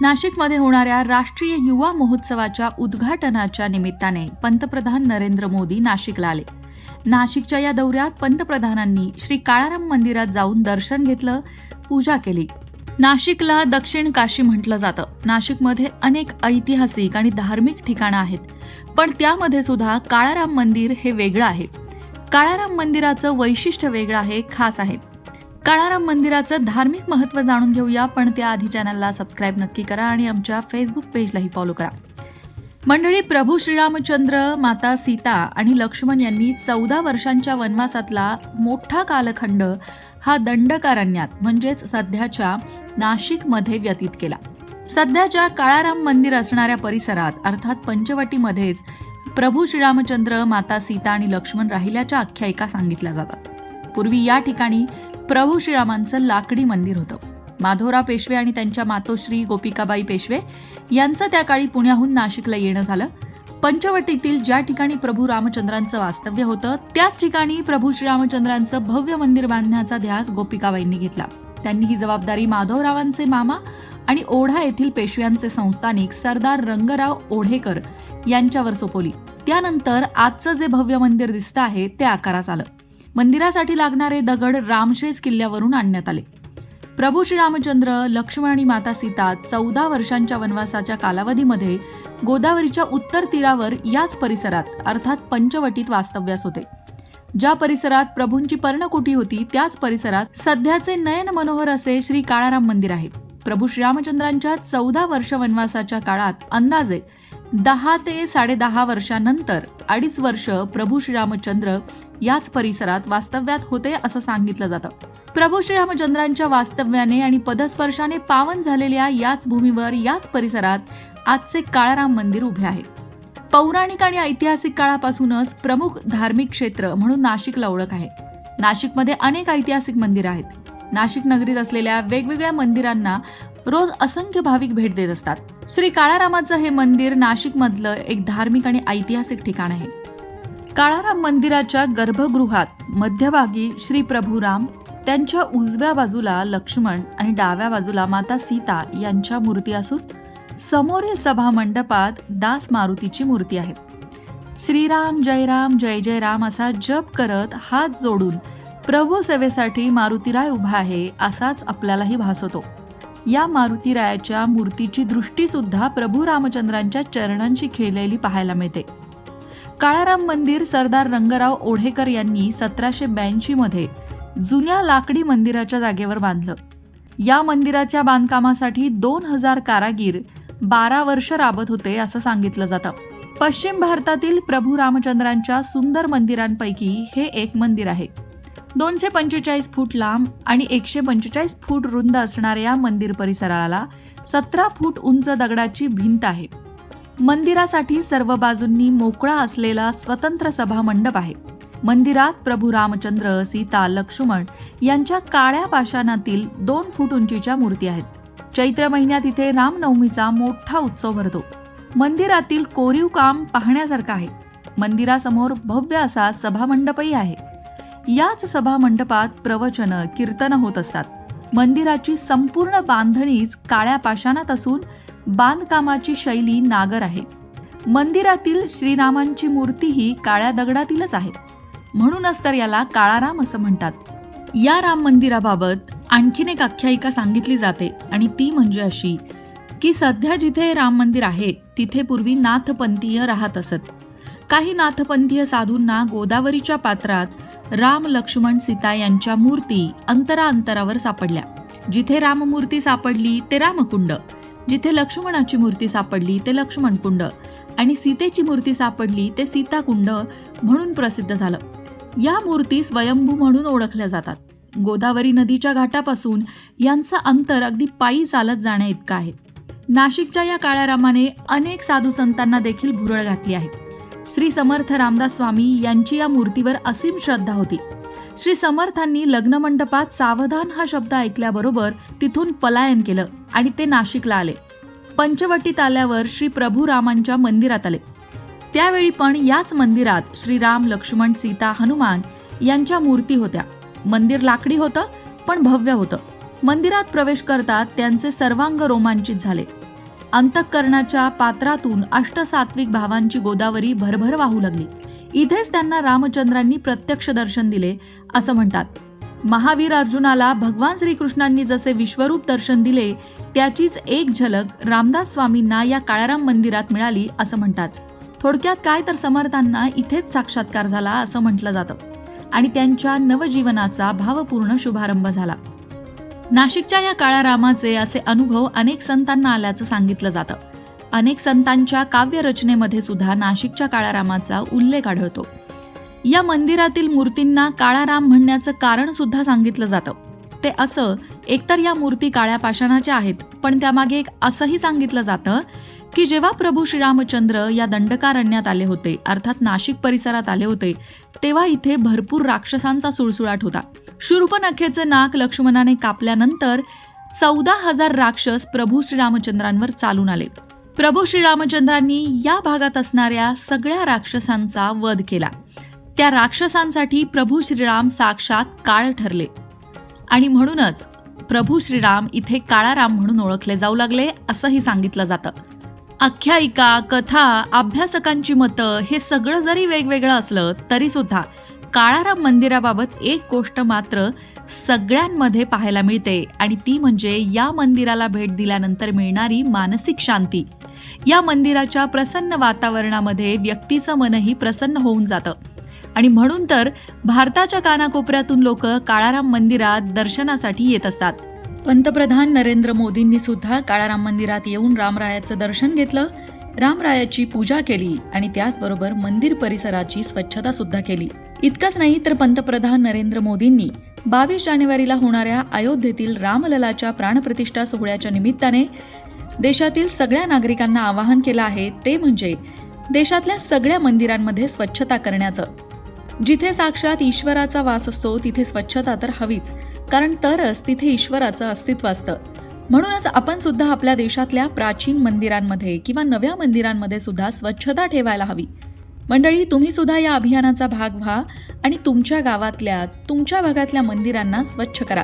नाशिकमध्ये होणाऱ्या राष्ट्रीय युवा महोत्सवाच्या उद्घाटनाच्या निमित्ताने पंतप्रधान नरेंद्र मोदी नाशिकला आले. नाशिकच्या या दौऱ्यात पंतप्रधानांनी श्री काळाराम मंदिरात जाऊन दर्शन घेतलं पूजा केली. नाशिकला दक्षिण काशी म्हटलं जातं. नाशिकमध्ये अनेक ऐतिहासिक आणि धार्मिक ठिकाणं आहेत पण त्यामध्ये सुद्धा काळाराम मंदिर हे वेगळं आहे. काळाराम मंदिराचं वैशिष्ट्य वेगळं आहे खास आहे. काळाराम मंदिराचं धार्मिक महत्त्व जाणून घेऊया पण त्याआधी चॅनलला सबस्क्राईब नक्की करा आणि आमच्या फेसबुक पेजलाही फॉलो करा. मंडळी प्रभू श्रीरामचंद्र माता सीता आणि लक्ष्मण यांनी चौदा वर्षांच्या वनवासातला मोठा कालखंड हा दंडकारण्यात म्हणजेच सध्याच्या नाशिकमध्ये व्यतीत केला. सध्याच्या काळाराम मंदिर असणाऱ्या परिसरात अर्थात पंचवटीमध्येच प्रभू श्रीरामचंद्र माता सीता आणि लक्ष्मण राहिल्याच्या आख्यायिका सांगितल्या जातात. पूर्वी या ठिकाणी प्रभू श्रीरामांचं लाकडी मंदिर होतं. माधवराव पेशवे आणि त्यांच्या मातोश्री गोपिकाबाई पेशवे यांचं त्या काळी पुण्याहून नाशिकला येणं झालं. पंचवटीतील ज्या ठिकाणी प्रभू रामचंद्रांचं वास्तव्य होतं त्याच ठिकाणी प्रभू श्रीरामचंद्रांचं भव्य मंदिर बांधण्याचा ध्यास गोपिकाबाईंनी घेतला. त्यांनी ही जबाबदारी माधवरावांचे मामा आणि ओढा येथील पेशव्यांचे संस्थानिक सरदार रंगराव ओढेकर यांच्यावर सोपवली. त्यानंतर आजचं जे भव्य मंदिर दिसतं आहे ते आकारास आलं. मंदिरासाठी लागणारे दगड रामशेज किल्ल्यावरून आणण्यात आले. प्रभू श्रीरामचंद्र लक्ष्मण आणि माता सीता चौदा वर्षांच्या वनवासाच्या कालावधीमध्ये गोदावरीच्या उत्तर तीरावर याच परिसरात अर्थात पंचवटीत वास्तव्यास होते. ज्या परिसरात प्रभूंची पर्णकुटी होती त्याच परिसरात सध्याचे नयन मनोहर असे श्री काळाराम मंदिर आहे. प्रभू श्रीरामचंद्रांच्या चौदा वर्ष वनवासाच्या काळात अंदाजे दहा ते साडेदहा वर्षानंतर अडीच वर्ष प्रभू श्रीरामचंद्र याच परिसरात वास्तव्यात होते असं सांगितलं जातं. प्रभू श्रीरामचंद्रांच्या वास्तव्याने आणि पदस्पर्शाने पावन झालेल्या याच भूमीवर याच परिसरात आजचे काळाराम मंदिर उभे आहे. पौराणिक आणि ऐतिहासिक काळापासूनच प्रमुख धार्मिक क्षेत्र म्हणून नाशिकला ओळख आहे. नाशिकमध्ये अनेक ऐतिहासिक मंदिरं आहेत. नाशिक नगरीत असलेल्या वेगवेगळ्या मंदिरांना रोज असंख्य भाविक भेट देत असतात. श्री काळारामाचं हे मंदिर नाशिकमधलं एक धार्मिक आणि ऐतिहासिक ठिकाण आहे. काळाराम मंदिराच्या गर्भगृहात मध्यभागी श्री प्रभुराम त्यांच्या उजव्या बाजूला लक्ष्मण आणि डाव्या बाजूला माता सीता यांच्या मूर्ती असून समोरील सभा मंडपात दास मारुतीची मूर्ती आहे. श्रीराम जयराम जय जय राम असा जप करत हात जोडून प्रभू सेवेसाठी मारुतीराय उभा आहे असाच आपल्यालाही भासवतो या मारुतीरायाच्या मूर्तीची दृष्टीसुद्धा प्रभू रामचंद्रांच्या चरणांशी खेळलेली पाहायला मिळते. काळाराम मंदिर सरदार रंगराव ओढेकर यांनी सतराशे ब्याऐंशीमध्ये जुन्या लाकडी मंदिराच्या जागेवर बांधलं. या मंदिराच्या बांधकामासाठी दोन हजार कारागीर बारा वर्ष राबत होते असं सांगितलं जातं. पश्चिम भारतातील प्रभू रामचंद्रांच्या सुंदर मंदिरांपैकी हे एक मंदिर आहे. दोनशे पंचेचाळीस फूट लांब आणि एकशे पंचेचाळीस फूट रुंद असणाऱ्या या मंदिर परिसराला सतरा फूट उंच दगडाची भिंत आहे. मंदिरासाठी सर्व बाजूंनी मोकळा असलेला स्वतंत्र सभा मंडप आहे. मंदिरात प्रभू रामचंद्र सीता लक्ष्मण यांच्या काळ्या पाषाणातील दोन फूट उंचीच्या मूर्ती आहेत. चैत्र महिन्यात इथे रामनवमीचा मोठा उत्सव भरतो. मंदिरातील कोरीव काम पाहण्यासारखं आहे. मंदिरासमोर भव्य असा सभामंडपही आहे. याच सभा मंडपात प्रवचन कीर्तन होत असतात. मंदिराची संपूर्ण बांधणीच काळ्या पाषाणात असून बांधकामाची शैली नागर आहे. मंदिरातील श्रीरामांची मूर्तीही काळ्या दगडातीलच आहे. म्हणूनच तर याला काळाराम असं म्हणतात. या राम मंदिराबाबत आणखीन एक आख्यायिका सांगितली जाते आणि ती म्हणजे अशी की सध्या जिथे राम मंदिर आहे तिथे पूर्वी नाथपंथीय राहत असत. काही नाथपंथीय साधूंना गोदावरीच्या पात्रात राम लक्ष्मण सीता यांच्या मूर्ती अंतरा अंतरावर सापडल्या. जिथे राममूर्ती सापडली ते रामकुंड. जिथे लक्ष्मणाची मूर्ती सापडली ते लक्ष्मणकुंड. आणि सीतेची मूर्ती सापडली ते सीताकुंड म्हणून प्रसिद्ध झालं. या मूर्ती स्वयंभू म्हणून ओळखल्या जातात. गोदावरी नदीच्या घाटापासून यांचं अंतर अगदी पायी चालत जाण्या इतकं आहे. नाशिकच्या या काळ्या रामाने अनेक साधू संतांना देखील भुरळ घातली आहे. श्री समर्थ रामदास स्वामी यांची या मूर्तीवर असीम श्रद्धा होती. श्री समर्थांनी लग्नमंडपात सावधान हा शब्द ऐकल्याबरोबर तिथून पलायन केलं आणि ते नाशिकला आले. पंचवटीत आल्यावर श्री प्रभू रामांच्या मंदिरात आले. त्यावेळी पण याच मंदिरात श्रीराम लक्ष्मण सीता हनुमान यांच्या मूर्ती होत्या. मंदिर लाकडी होतं पण भव्य होतं. मंदिरात प्रवेश करतात त्यांचे सर्वांग रोमांचित झाले. अंतःकरणाच्या पात्रातून अष्टसात्विक भावांची गोदावरी भरभर वाहू लागली. इथेच त्यांना रामचंद्रांनी प्रत्यक्ष दर्शन दिले असं म्हणतात. महावीर अर्जुनाला भगवान श्रीकृष्णांनी जसे विश्वरूप दर्शन दिले त्याचीच एक झलक रामदास स्वामींना या काळाराम मंदिरात मिळाली असं म्हणतात. थोडक्यात काय तर समर्थांना इथेच साक्षात्कार झाला असं म्हटलं जातं. आणि त्यांच्या नवजीवनाचा भावपूर्ण शुभारंभ झाला. नाशिकच्या या काळारामाचे असे अनुभव अनेक संतांना आल्याचं सांगितलं जातं. अनेक संतांच्या काव्यरचनेमध्ये सुद्धा नाशिकच्या काळारामाचा उल्लेख आढळतो. या मंदिरातील मूर्तींना काळाराम म्हणण्याचं कारण सुद्धा सांगितलं जातं. ते असं एकतर या मूर्ती काळ्या पाषाणाच्या आहेत पण त्यामागे एक असंही सांगितलं जातं की जेव्हा प्रभू श्रीरामचंद्र या दंडकारण्यात आले होते अर्थात नाशिक परिसरात आले होते तेव्हा इथे भरपूर राक्षसांचा सुळसुळाट होता. शूर्पनखेचं नाक लक्ष्मणाने कापल्यानंतर चौदा हजार राक्षस प्रभू श्रीरामचंद्रांवर चालून आले. प्रभू श्रीरामचंद्रांनी या भागात असणाऱ्या सगळ्या राक्षसांचा वध केला. त्या राक्षसांसाठी प्रभू श्रीराम साक्षात काळ ठरले. आणि म्हणूनच प्रभू श्रीराम इथे काळाराम म्हणून ओळखले जाऊ लागले असंही सांगितलं जातं. आख्यायिका कथा अभ्यासकांची मतं हे सगळं जरी वेगवेगळं असलं तरी सुद्धा काळाराम मंदिराबाबत एक गोष्ट मात्र सगळ्यांमध्ये पाहायला मिळते आणि ती म्हणजे या मंदिराला भेट दिल्यानंतर मिळणारी मानसिक शांती. या मंदिराच्या प्रसन्न वातावरणामध्ये व्यक्तीचं मनही प्रसन्न होऊन जातं. आणि म्हणून तर भारताच्या कानाकोपऱ्यातून लोक काळाराम मंदिरात दर्शनासाठी येत असतात. पंतप्रधान नरेंद्र मोदींनी सुद्धा काळाराम मंदिरात येऊन रामरायाचं दर्शन घेतलं रामरायाची पूजा केली आणि त्याचबरोबर मंदिर परिसराची स्वच्छता सुद्धा केली. इतकंच नाही तर पंतप्रधान नरेंद्र मोदींनी बावीस जानेवारीला होणाऱ्या अयोध्येतील रामललाच्या प्राणप्रतिष्ठा सोहळ्याच्या निमित्ताने देशातील सगळ्या नागरिकांना आवाहन केलं आहे ते म्हणजे देशातल्या सगळ्या मंदिरांमध्ये स्वच्छता करण्याचं. जिथे साक्षात ईश्वराचा वास असतो तिथे स्वच्छता तर हवीच कारण तरच तिथे ईश्वराचं अस्तित्व असतं. म्हणूनच आपण सुद्धा आपल्या देशातल्या प्राचीन मंदिरांमध्ये किंवा नव्या मंदिरांमध्ये सुद्धा स्वच्छता ठेवायला हवी. मंडळी तुम्ही सुद्धा या अभियानाचा भाग व्हा आणि तुमच्या गावातल्या तुमच्या भागातल्या मंदिरांना स्वच्छ करा.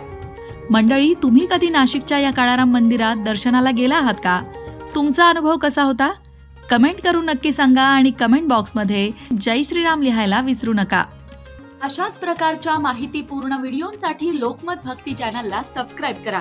मंडळी तुम्ही कधी नाशिकच्या या काळाराम मंदिरात दर्शनाला गेला आहात का? तुमचा अनुभव कसा होता? कमेंट करून नक्की सांगा आणि कमेंट बॉक्समध्ये जय श्रीराम लिहायला विसरू नका. अशाच प्रकारच्या माहितीपूर्ण व्हिडिओंसाठी लोकमत भक्ती चॅनलला सबस्क्राईब करा.